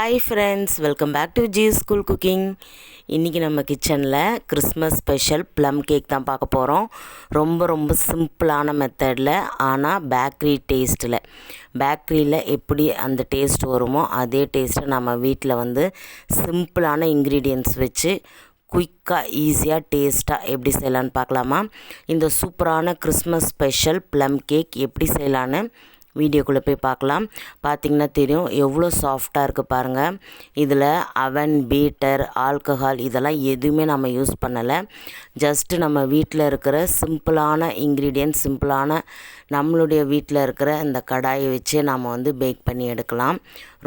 Hi friends welcome back to G school cooking இன்றைக்கி நம்ம கிச்சனில் கிறிஸ்மஸ் ஸ்பெஷல் ப்ளம் கேக் தான் பார்க்க போகிறோம் ரொம்ப ரொம்ப சிம்பிளான மெத்தடில் ஆனால் பேக்கரி டேஸ்ட்டில் பேக்கரியில் எப்படி அந்த டேஸ்ட் வருமோ அதே டேஸ்ட்டை நம்ம வீட்டில் வந்து சிம்பிளான இன்க்ரீடியன்ஸ் வச்சு குயிக்காக ஈஸியாக டேஸ்ட்டாக எப்படி செய்யலான்னு பார்க்கலாமா? இந்த சூப்பரான கிறிஸ்மஸ் ஸ்பெஷல் ப்ளம் கேக் எப்படி செய்யலான்னு வீடியோக்குள்ளே போய் பார்க்கலாம். பார்த்திங்கன்னா தெரியும் எவ்வளோ சாஃப்டாக இருக்குது பாருங்கள் இதில் அவன் பீட்டர் ஆல்கஹால் இதெல்லாம் எதுவுமே நம்ம யூஸ் பண்ணலை. ஜஸ்ட்டு நம்ம வீட்டில் இருக்கிற சிம்பிளான இன்க்ரீடியன்ட் சிம்பிளான நம்மளுடைய வீட்டில் இருக்கிற இந்த கடாயை வச்சு நம்ம வந்து பேக் பண்ணி எடுக்கலாம்.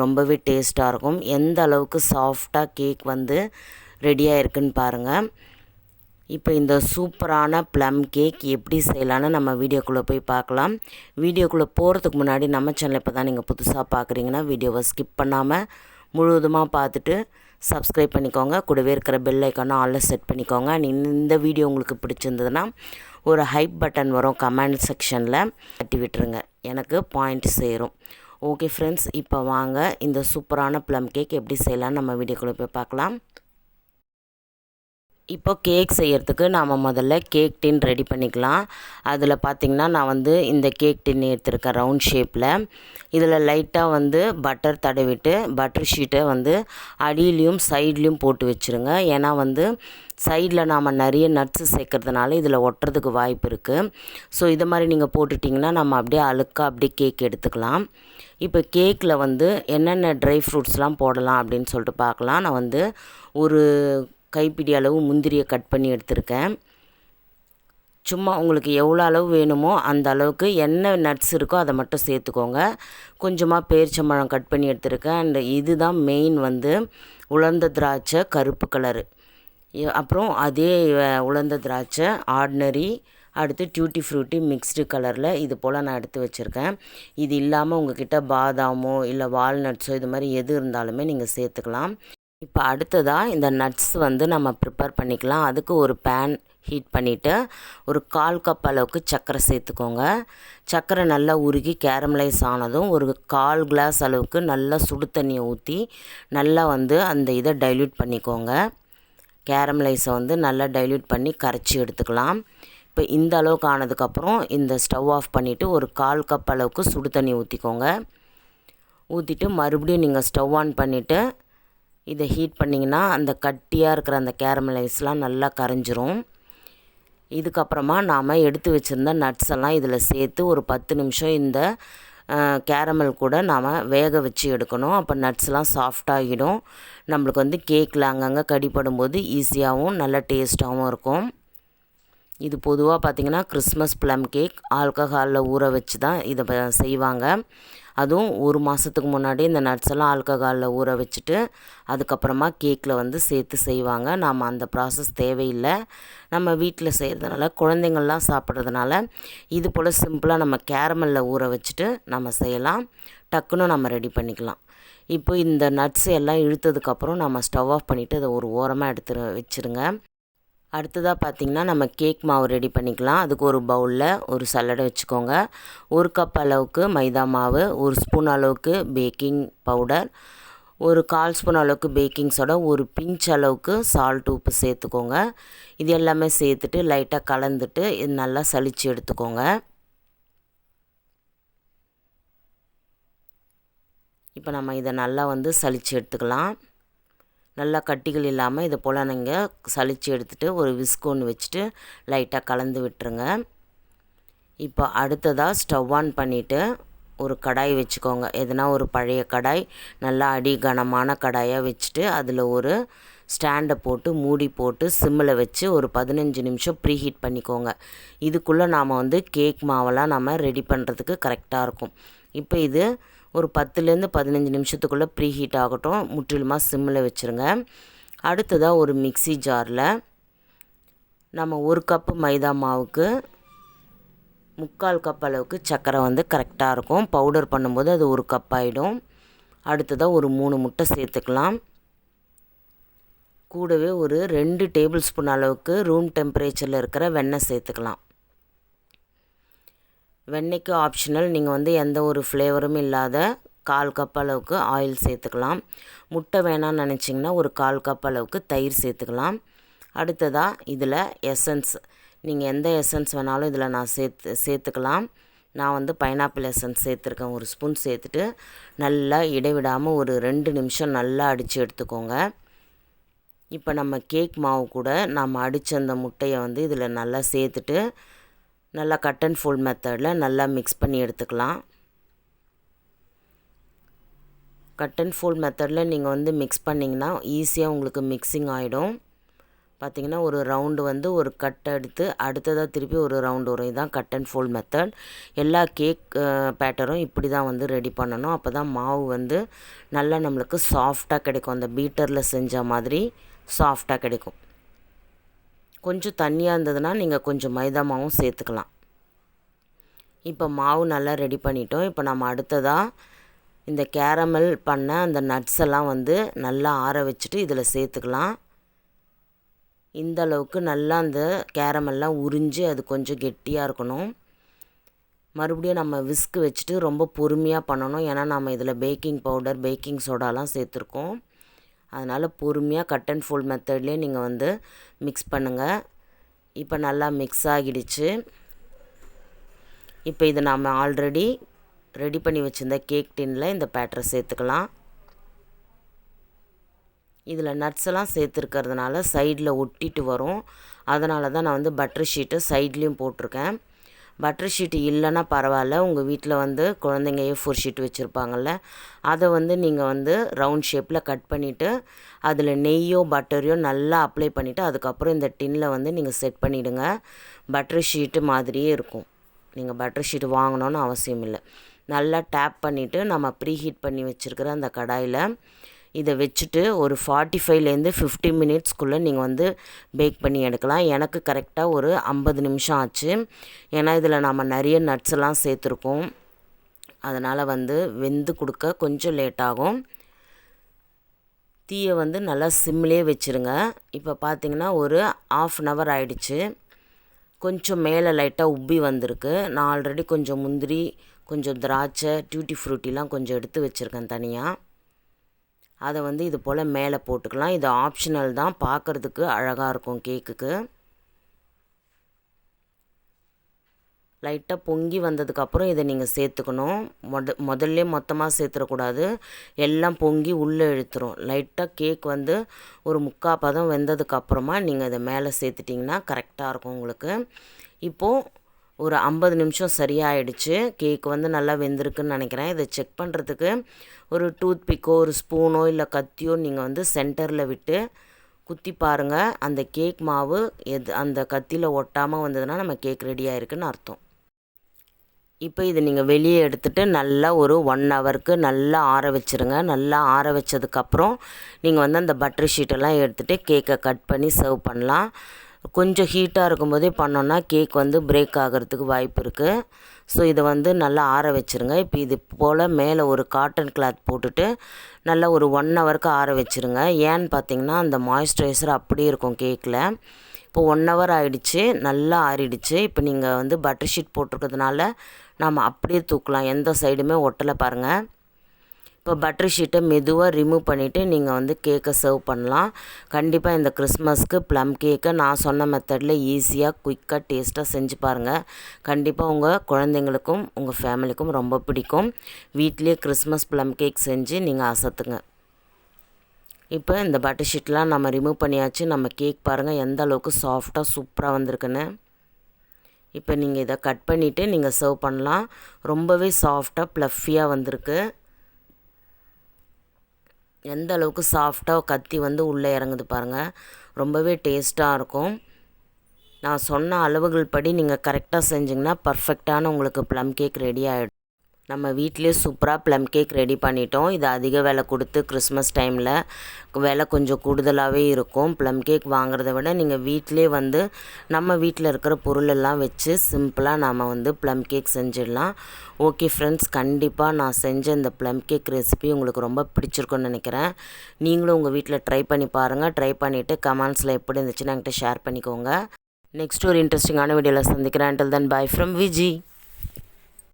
ரொம்பவே டேஸ்ட்டாக இருக்கும். எந்த அளவுக்கு சாஃப்டாக கேக் வந்து ரெடியாக இருக்குன்னு பாருங்கள் இப்போ இந்த சூப்பரான ப்ளம் கேக் எப்படி செய்யலான்னு நம்ம வீடியோக்குள்ளே போய் பார்க்கலாம். வீடியோக்குள்ளே போகிறதுக்கு முன்னாடி நம்ம சேனல் இப்போ தான் நீங்கள் புதுசாக பார்க்குறீங்கன்னா வீடியோவை ஸ்கிப் பண்ணாமல் முழுவதுமாக பார்த்துட்டு சப்ஸ்கிரைப் பண்ணிக்கோங்க. கூடவே இருக்கிற பெல் ஐக்கானும் ஆலில் செட் பண்ணிக்கோங்க. இந்த வீடியோ உங்களுக்கு பிடிச்சிருந்ததுன்னா ஒரு ஹைப் பட்டன் வரும் கமெண்ட் செக்ஷனில் தட்டி விட்டுருங்க. எனக்கு பாயிண்ட் சேரும். ஓகே ஃப்ரெண்ட்ஸ் இப்போ வாங்க இந்த சூப்பரான ப்ளம் கேக் எப்படி செய்யலான்னு நம்ம வீடியோக்குள்ளே போய் பார்க்கலாம். இப்போ கேக் செய்கிறதுக்கு நாம் முதல்ல கேக் டின் ரெடி பண்ணிக்கலாம். அதில் பார்த்திங்கன்னா நான் வந்து இந்த கேக் டின் எடுத்திருக்கேன் ரவுண்ட் ஷேப்பில் இதில் லைட்டாக வந்து பட்டர் தடவிட்டு பட்டர் ஷீட்டை வந்து அடியிலையும் சைட்லேயும் போட்டு வச்சுருங்க. ஏன்னா வந்து சைடில் நாம் நிறைய நட்ஸு சேர்க்கறதுனால இதில் ஒட்டுறதுக்கு வாய்ப்பு இருக்குது ஸோ இது மாதிரி நீங்கள் போட்டுட்டிங்கன்னா நம்ம அப்படியே அழுக்காக அப்படியே கேக் எடுத்துக்கலாம். இப்போ கேக்கில் வந்து என்னென்ன ட்ரை ஃப்ரூட்ஸ்லாம் போடலாம் அப்படின்னு சொல்லிட்டு பார்க்கலாம் நான் வந்து ஒரு கைப்பிடி அளவு முந்திரியை கட் பண்ணி எடுத்திருக்கேன். சும்மா உங்களுக்கு எவ்வளோ அளவு வேணுமோ அந்த அளவுக்கு என்ன நட்ஸ் இருக்கோ அதை மட்டும் சேர்த்துக்கோங்க. கொஞ்சமாக பேரிச்சம்பழம் கட் பண்ணி எடுத்திருக்கேன். அண்ட் இதுதான் மெயின் வந்து உலர்ந்த திராட்சை கருப்பு கலரு அப்புறம் அதே உலர்ந்த திராட்சை ஆர்டினரி அடுத்து டியூட்டி ஃப்ரூட்டி மிக்ஸ்டு கலரில் இது போல் நான் எடுத்து வச்சுருக்கேன். இது இல்லாமல் உங்ககிட்ட பாதாமோ இல்லை வால்நட்ஸோ இது மாதிரி எது இருந்தாலுமே நீங்கள் சேர்த்துக்கலாம். இப்போ அடுத்ததாக இந்த நட்ஸ் வந்து நம்ம ப்ரிப்பேர் பண்ணிக்கலாம். அதுக்கு ஒரு பேன் ஹீட் பண்ணிவிட்டு ஒரு கால் கப் அளவுக்கு சர்க்கரை சேர்த்துக்கோங்க. சர்க்கரை நல்லா உருகி கேரமலைஸ் ஆனதும் ஒரு கால் கிளாஸ் அளவுக்கு நல்லா சுடு தண்ணியை ஊற்றி நல்லா வந்து அந்த இதை டைல்யூட் பண்ணிக்கோங்க. கேரமலைஸை வந்து நல்லா டைல்யூட் பண்ணி கரைச்சி எடுத்துக்கலாம். இப்போ இந்த அளவுக்கு ஆனதுக்கப்புறம் இந்த ஸ்டவ் ஆஃப் பண்ணிவிட்டு ஒரு கால் கப் அளவுக்கு சுடு தண்ணி ஊற்றிக்கோங்க ஊற்றிட்டு மறுபடியும் நீங்கள் ஸ்டவ் ஆன் பண்ணிவிட்டு இதை ஹீட் பண்ணிங்கன்னா அந்த கட்டியாக இருக்கிற அந்த கேரமலைஸ்லாம் நல்லா கரைஞ்சிரும். இதுக்கப்புறமா நாம் எடுத்து வச்சுருந்த நட்ஸ் எல்லாம் இதில் சேர்த்து ஒரு பத்து நிமிஷம் இந்த கேரமல் கூட நாம் வேக வச்சு எடுக்கணும். அப்போ நட்ஸ்லாம் சாஃப்டாகிடும் நம்மளுக்கு வந்து கேக்கில் அங்கங்கே கடிப்படும் போது ஈஸியாகவும் நல்ல டேஸ்ட்டாகவும் இருக்கும். இது பொதுவாக பார்த்திங்கன்னா கிறிஸ்மஸ் ப்ளம் கேக் ஆல்கஹாலில் ஊற வச்சு தான் இதை செய்வாங்க. அதுவும் ஒரு மாதத்துக்கு முன்னாடி இந்த நட்ஸ் எல்லாம் ஆல்கஹாலில் ஊற வச்சுட்டு அதுக்கப்புறமா கேக்கில் வந்து சேர்த்து செய்வாங்க. நாம் அந்த ப்ராசஸ் தேவையில்லை. நம்ம வீட்டில் செய்கிறதுனால குழந்தைங்கள்லாம் சாப்பிட்றதுனால இது போல் சிம்பிளாக நம்ம கேரமலில் ஊற வச்சுட்டு நம்ம செய்யலாம். டக்குன்னு நம்ம ரெடி பண்ணிக்கலாம். இப்போ இந்த நட்ஸ் எல்லாம் இழுத்ததுக்கப்புறம் நம்ம ஸ்டவ் ஆஃப் பண்ணிவிட்டு அதை ஒரு ஓரமாக எடுத்து வச்சுருங்க. அடுத்ததாக பார்த்திங்கன்னா நம்ம கேக் மாவு ரெடி பண்ணிக்கலாம். அதுக்கு ஒரு பவுலில் ஒரு சல்லடை வச்சுக்கோங்க. ஒரு கப் அளவுக்கு மைதா மாவு ஒரு ஸ்பூன் அளவுக்கு பேக்கிங் பவுடர் ஒரு கால் ஸ்பூன் அளவுக்கு பேக்கிங் சோடா ஒரு பிஞ்ச் அளவுக்கு சால்ட் உப்பு சேர்த்துக்கோங்க. இது எல்லாமே சேர்த்துட்டு லைட்டாக கலந்துட்டு இது நல்லா சளிச்சு எடுத்துக்கோங்க. இப்போ நம்ம இதை நல்லா வந்து சளிச்சு எடுத்துக்கலாம். நல்லா கட்டிகள் இல்லாமல் இது போல் நீங்கள் சளிச்சு எடுத்துகிட்டு ஒரு விஸ்க் ஒன்று வச்சுட்டு லைட்டாக கலந்து விட்டுருங்க. இப்போ அடுத்ததாக ஸ்டவ் ஆன் பண்ணிவிட்டு ஒரு கடாய் வச்சுக்கோங்க. எதுனா ஒரு பழைய கடாய் நல்லா அடி கனமான கடாயாக வச்சுட்டு அதில் ஒரு ஸ்டாண்டை போட்டு மூடி போட்டு சிம்மில் வச்சு ஒரு பதினஞ்சு நிமிஷம் ப்ரீ ஹீட் பண்ணிக்கோங்க. இதுக்குள்ளே நாம் வந்து கேக் மாவெல்லாம் நம்ம ரெடி பண்ணுறதுக்கு கரெக்டாக இருக்கும். இப்போ இது ஒரு பத்துலேருந்து பதினஞ்சு நிமிஷத்துக்குள்ளே ப்ரீ ஹீட் ஆகட்டும். முற்றிலுமாக சிம்மில் வச்சுருங்க. அடுத்ததாக ஒரு மிக்சி ஜாரில் நம்ம ஒரு கப்பு மைதா மாவுக்கு முக்கால் கப் அளவுக்கு சர்க்கரை வந்து கரெக்டாக இருக்கும். பவுடர் பண்ணும்போது அது ஒரு கப் ஆகிடும் அடுத்ததாக ஒரு மூணு முட்டை சேர்த்துக்கலாம். கூடவே ஒரு ரெண்டு டேபிள் ஸ்பூன் அளவுக்கு ரூம் டெம்பரேச்சரில் இருக்கிற வெண்ணெய் சேர்த்துக்கலாம். வெண்ணெய்க்கு ஆப்ஷனல் நீங்கள் வந்து எந்த ஒரு ஃப்ளேவரும் இல்லாத கால் கப் அளவுக்கு ஆயில் சேர்த்துக்கலாம். முட்டை வேணாம்னு நினச்சிங்கன்னா ஒரு கால் கப் அளவுக்கு தயிர் சேர்த்துக்கலாம். அடுத்ததாக இதில் எசன்ஸ் நீங்கள் எந்த எசன்ஸ் வேணாலும் இதில் நான் சேர்த்து சேர்த்துக்கலாம். நான் வந்து பைனாப்பிள் எசன்ஸ் சேர்த்துருக்கேன். ஒரு ஸ்பூன் சேர்த்துட்டு நல்லா இடைவிடாமல் ஒரு ரெண்டு நிமிஷம் நல்லா அடித்து எடுத்துக்கோங்க. இப்போ நம்ம கேக் மாவு கூட நம்ம அடித்த அந்த முட்டையை வந்து இதில் நல்லா சேர்த்துட்டு நல்லா கட் அண்ட் ஃபோல்ட் மெத்தடில் நல்லா மிக்ஸ் பண்ணி எடுத்துக்கலாம். கட் அண்ட் ஃபோல்ட் மெத்தடில் நீங்கள் வந்து மிக்ஸ் பண்ணிங்கன்னா ஈஸியாக உங்களுக்கு மிக்சிங் ஆகிடும் பார்த்திங்கன்னா ஒரு ரவுண்டு வந்து ஒரு கட் எடுத்து அடுத்ததாக திருப்பி ஒரு ரவுண்டு வரும். இதுதான் கட் அண்ட் ஃபோல்ட் மெத்தட் எல்லா கேக் பேட்டரும் இப்படி தான் வந்து ரெடி பண்ணணும். அப்போ தான் மாவு வந்து நல்லா நம்மளுக்கு சாஃப்டாக கிடைக்கும். அந்த பீட்டரில் செஞ்ச மாதிரி சாஃப்டாக கிடைக்கும். கொஞ்சம் தண்ணியாக இருந்ததுன்னா நீங்கள் கொஞ்சம் மைதா மாவும் சேர்த்துக்கலாம். இப்போ மாவு நல்லா ரெடி பண்ணிட்டோம். இப்போ நம்ம அடுத்ததாக இந்த கேரமல் பண்ண அந்த நட்ஸ் எல்லாம் வந்து நல்லா ஆற வச்சுட்டு இதில் சேர்த்துக்கலாம். இந்த அளவுக்கு நல்லா அந்த கேரமெல்லாம் உறிஞ்சி அது கொஞ்சம் கெட்டியாக இருக்கணும். மறுபடியும் நம்ம விஸ்க் வச்சுட்டு ரொம்ப பொறுமையாக பண்ணணும். ஏன்னா நம்ம இதில் பேக்கிங் பவுடர் பேக்கிங் சோடாலாம் சேர்த்துருக்கோம். அதனால் பொறுமையாக கட் அண்ட் ஃபோல்ட் மெத்தட்லேயே நீங்கள் வந்து மிக்ஸ் பண்ணுங்கள் இப்போ நல்லா மிக்ஸ் ஆகிடுச்சு. இப்போ இது நாம் ஆல்ரெடி ரெடி பண்ணி வச்சுருந்த கேக் டின்னில் இந்த பேட்டரை சேர்த்துக்கலாம். இதில் நட்ஸ் எல்லாம் சேர்த்துருக்கிறதுனால சைடில் ஒட்டிட்டு வரும். அதனால தான் நான் வந்து பட்டர் ஷீட்டு சைட்லேயும் போட்டிருக்கேன். பட்டர் ஷீட்டு இல்லைன்னா பரவாயில்ல. உங்கள் வீட்டில் வந்து குழந்தைங்க ஏ ஃபோர் ஷீட் வச்சுருப்பாங்கள்ல அதை வந்து நீங்கள் வந்து ரவுண்ட் ஷேப்பில் கட் பண்ணிவிட்டு அதில் நெய்யோ பட்டரையோ நல்லா அப்ளை பண்ணிவிட்டு அதுக்கப்புறம் இந்த டின்னில் வந்து நீங்கள் செட் பண்ணிவிடுங்க பட்டர் ஷீட்டு மாதிரியே இருக்கும். நீங்கள் பட்டர் ஷீட் வாங்கணும்னு அவசியம் இல்லை. நல்லா டேப் பண்ணிவிட்டு நம்ம ப்ரீ ஹீட் பண்ணி வச்சுருக்கிற அந்த கடாயில் இதை வச்சுட்டு ஒரு ஃபார்ட்டி ஃபைவ்லேருந்து ஃபிஃப்டி மினிட்ஸ்க்குள்ளே நீங்கள் வந்து பேக் பண்ணி எடுக்கலாம். எனக்கு கரெக்டாக ஒரு ஐம்பது நிமிஷம் ஆச்சு. ஏன்னா இதில் நாம் நிறைய நட்ஸ் எல்லாம் சேர்த்துருக்கோம். அதனால் வந்து வெந்து கொடுக்க கொஞ்சம் லேட் ஆகும். தீயை வந்து நல்லா சிம்லேயே வச்சுருங்க. இப்போ பார்த்தீங்கன்னா ஒரு ஆஃப் அன் ஹவர் ஆயிடுச்சு. கொஞ்சம் மேலே லைட்டாக உப்பி வந்திருக்கு. நான் ஆல்ரெடி கொஞ்சம் முந்திரி கொஞ்சம் திராட்சை டியூட்டி ஃப்ரூட்டிலாம் கொஞ்சம் எடுத்து வச்சுருக்கேன் தனியாக அதை வந்து இது போல் மேலே போட்டுக்கலாம். இது ஆப்ஷனல் தான். பார்க்குறதுக்கு அழகாக இருக்கும் கேக்குக்கு. லைட்டாக பொங்கி வந்ததுக்கப்புறம் இதை நீங்கள் சேர்த்துக்கணும். மொத முதல்ல மொத்தமாக சேர்த்துடக்கூடாது எல்லாம் பொங்கி உள்ளே இழுத்துரும். லைட்டாக கேக் வந்து ஒரு முக்கால் பதம் வெந்ததுக்கப்புறமா நீங்கள் இதை மேலே சேர்த்துட்டிங்கன்னா கரெக்டாக இருக்கும் உங்களுக்கு. இப்போது ஒரு ஐம்பது நிமிஷம் சரியாயிடுச்சு. கேக் வந்து நல்லா வெந்திருக்குன்னு நினைக்கிறேன். இதை செக் பண்ணுறதுக்கு ஒரு டூத் பிக்கோ ஒரு ஸ்பூனோ இல்லை கத்தியோ நீங்கள் வந்து சென்டரில் விட்டு குத்தி பாருங்கள் அந்த கேக் மாவு எது அந்த கத்தியில் ஒட்டாமல் வந்ததுன்னா நம்ம கேக் ரெடி ஆகிருக்குன்னு அர்த்தம். இப்போ இது நீங்கள் வெளியே எடுத்துகிட்டு நல்லா ஒரு ஒன் ஹவருக்கு நல்லா ஆற வச்சுருங்க. நல்லா ஆற வச்சதுக்கப்புறம் நீங்கள் வந்து அந்த பட்டர் ஷீட்டெல்லாம் எடுத்துகிட்டு கேக்கை கட் பண்ணி சர்வ் பண்ணலாம். கொஞ்சம் ஹீட்டாக இருக்கும்போதே பண்ணோன்னா கேக் வந்து பிரேக் ஆகிறதுக்கு வாய்ப்பு இருக்குது ஸோ இதை வந்து நல்லா ஆற வச்சுருங்க. இப்போ இது போல் மேலே ஒரு காட்டன் கிளாத் போட்டுட்டு நல்லா ஒரு ஒன் ஹவருக்கு ஆற வச்சுருங்க. ஏன்னு பார்த்தீங்கன்னா அந்த மாய்ஸ்சரைசர் அப்படியே இருக்கும் கேக்கில் இப்போ ஒன் ஹவர் ஆகிடுச்சு நல்லா ஆறிடுச்சு. இப்போ நீங்கள் வந்து பட்டர் ஷீட் போட்டிருக்கிறதுனால நம்ம அப்படியே தூக்கலாம். எந்த சைடுமே ஒட்டலை பாருங்கள் இப்போ பட்டர் ஷீட்டை மெதுவாக ரிமூவ் பண்ணிவிட்டு நீங்கள் வந்து கேக்கை சர்வ் பண்ணலாம். கண்டிப்பாக இந்த கிறிஸ்மஸ்க்கு ப்ளம் கேக்கை நான் சொன்ன மெத்தடில் ஈஸியாக குயிக்காக டேஸ்ட்டாக செஞ்சு பாருங்கள் கண்டிப்பாக உங்கள் குழந்தைங்களுக்கும் உங்கள் ஃபேமிலிக்கும் ரொம்ப பிடிக்கும். வீட்லேயே கிறிஸ்மஸ் ப்ளம் கேக் செஞ்சு நீங்கள் அசத்துங்க. இப்போ இந்த பட்டர் ஷீட்லாம் நம்ம ரிமூவ் பண்ணியாச்சு. நம்ம கேக் பாருங்கள் எந்த அளவுக்கு சாஃப்டாக சூப்பராக வந்திருக்குன்னு. இப்போ நீங்கள் இதை கட் பண்ணிவிட்டு நீங்கள் சர்வ் பண்ணலாம். ரொம்பவே சாஃப்டாக ப்ளஃபியாக வந்திருக்கு. எந்த அளவுக்கு சாஃப்டாக கத்தி வந்து உள்ளே இறங்குது பாருங்கள் ரொம்பவே டேஸ்ட்டாக இருக்கும். நான் சொன்ன அளவுகள் படி நீங்கள் கரெக்டாக செஞ்சிங்கன்னா பர்ஃபெக்டான உங்களுக்கு ப்ளம் கேக் ரெடி ஆகிடும் நம்ம வீட்டிலே சூப்பராக ப்ளம் கேக் ரெடி பண்ணிட்டோம். இது அதிக விலை கொடுத்து கிறிஸ்மஸ் டைமில் விலை கொஞ்சம் கூடுதலாகவே இருக்கும். ப்ளம் கேக் வாங்குறத விட நீங்கள் வீட்டிலே வந்து நம்ம வீட்டில் இருக்கிற பொருளெல்லாம் வச்சு சிம்பிளாக நாம் வந்து ப்ளம் கேக் செஞ்சிடலாம். ஓகே ஃப்ரெண்ட்ஸ் கண்டிப்பாக நான் செஞ்ச இந்த ப்ளம் கேக் ரெசிபி உங்களுக்கு ரொம்ப பிடிச்சிருக்குன்னு நினைக்கிறேன். நீங்களும் உங்கள் வீட்டில் ட்ரை பண்ணி பாருங்கள் ட்ரை பண்ணிவிட்டு கமெண்ட்ஸில் எப்படி இருந்துச்சுன்னு என்கிட்ட ஷேர் பண்ணிக்கோங்க. நெக்ஸ்ட் ஒரு இன்ட்ரெஸ்டிங்கான வீடியோவில் சந்திக்கிறேன். Until then bye from Viji